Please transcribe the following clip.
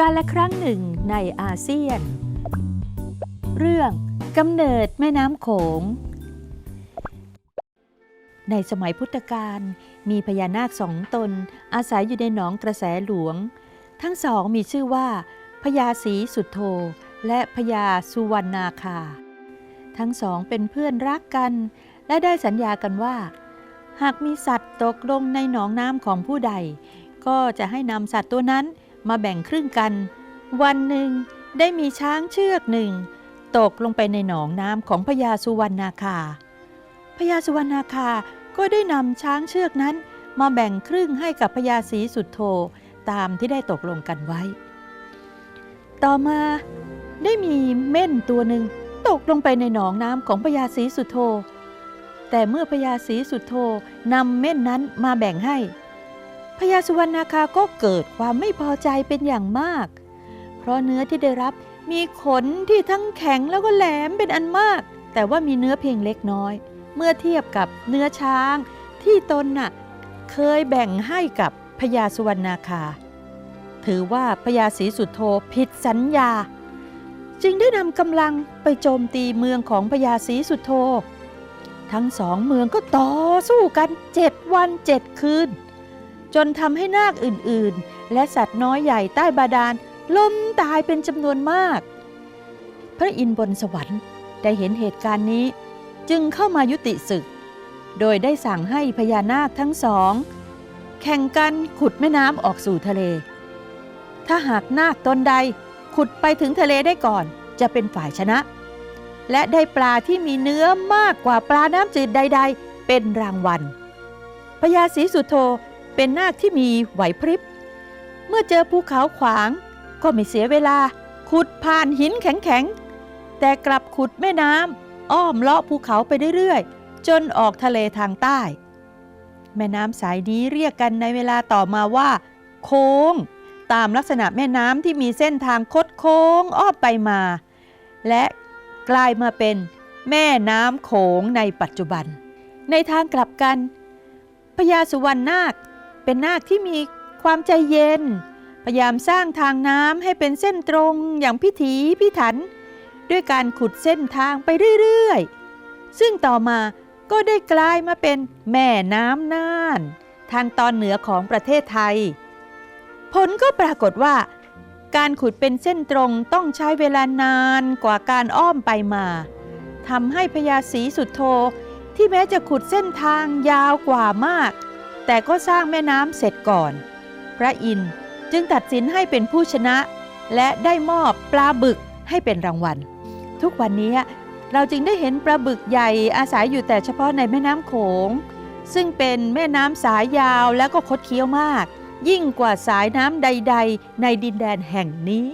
การละครั้งหนึ่งในอาเซียน เรื่องกำเนิดแม่น้ำโขง ในสมัยพุทธกาลมีพญานาคสองตน อาศัยอยู่ในหนองกระแสหลวง ทั้งสองมีชื่อว่าพญาศรีสุดโธและพญาสุวรรณาคา ทั้งสองเป็นเพื่อนรักกัน และได้สัญญากันว่า หากมีสัตว์ตกลงในหนองน้ำของผู้ใด ก็จะให้นำสัตว์ตัวนั้น มาแบ่งครึ่งกัน วันหนึ่งได้มีช้างเชือกหนึ่ง ตกลงไปในหนองน้ำของพญาสุวรรณาคาพญาสุวรรณาคาก็ได้นำช้างเชือกนั้น มาแบ่งครึ่งให้กับพญาศรีสุดโทตามที่ได้ตกลงกันไว้ ต่อมาได้มีเม่นตัวหนึ่งตกลงไปในหนองน้ำของพญาศรีสุดโทแต่เมื่อพญาศรีสุดโทนำเม่นนั้นมาแบ่งให้ พญาสุวรรณาคาก็เกิดความไม่พอใจเป็นอย่างมาก เพราะเนื้อที่ได้รับมีขนที่ทั้งแข็งแล้วก็แหลมเป็นอันมาก แต่ว่ามีเนื้อเพียงเล็กน้อย เมื่อเทียบกับเนื้อช้างที่ตนน่ะเคยแบ่งให้กับพญาสุวรรณาคา ถือว่าพญาศรีสุดโทผิดสัญญา จึงได้นำกำลังไปโจมตีเมืองของพญาศรีสุดโททั้งสองเมืองก็ต่อสู้กันเจ็ดวันเจ็ดคืน จนทำให้นาคอื่นๆ และสัตว์น้อยใหญ่ใต้บาดาลล้มตายเป็นจำนวนมาก พระอินทร์บนสวรรค์ได้เห็นเหตุการณ์นี้ จึงเข้ามายุติศึก โดยได้สั่งให้พญานาคทั้งสอง แข่งกันขุดแม่น้ำออกสู่ทะเล ถ้าหากนาคตนใดขุดไปถึงทะเลได้ก่อนจะเป็นฝ่ายชนะ และได้ปลาที่มีเนื้อมากกว่าปลาน้ำจืดใด ๆ เป็นรางวัลพญาศรีสุโธ เป็นนาคที่มีไหวพริบ เมื่อเจอภูเขาขวาง ก็ไม่เสียเวลา ขุดผ่านหินแข็งๆ แต่กลับขุดแม่น้ำอ้อมเลาะภูเขาไปเรื่อยๆ จนออกทะเลทางใต้ แม่น้ำสายนี้เรียกกันในเวลาต่อมาว่า โค้ง ตามลักษณะแม่น้ำที่มีเส้นทางคดโค้งอ้อมไปมา และกลายมาเป็นแม่น้ำโขงในปัจจุบัน ในทางกลับกันพญาสุวรรณนาค เป็นนาคที่มีความใจเย็น พยายามสร้างทางน้ำให้เป็นเส้นตรงอย่างพิถีพิถัน ด้วยการขุดเส้นทางไปเรื่อยๆ ซึ่งต่อมาก็ได้กลายมาเป็นแม่น้ำน่าน ทางตอนเหนือของประเทศไทย ผลก็ปรากฏว่า การขุดเป็นเส้นตรงต้องใช้เวลานานกว่าการอ้อมไปมาทำให้พญาศรีสุดโทที่แม้จะขุดเส้นทางยาวกว่ามาก แต่ก็สร้างแม่น้ำเสร็จก่อน พระอินทร์จึงตัดสินให้เป็นผู้ชนะ และได้มอบปลาบึกให้เป็นรางวัล ทุกวันนี้เราจึงได้เห็นปลาบึกใหญ่อาศัยอยู่แต่เฉพาะในแม่น้ำโขง ซึ่งเป็นแม่น้ำสายยาวและก็คดเคี้ยวมาก ยิ่งกว่าสายน้ำใด ๆ ในดินแดนแห่งนี้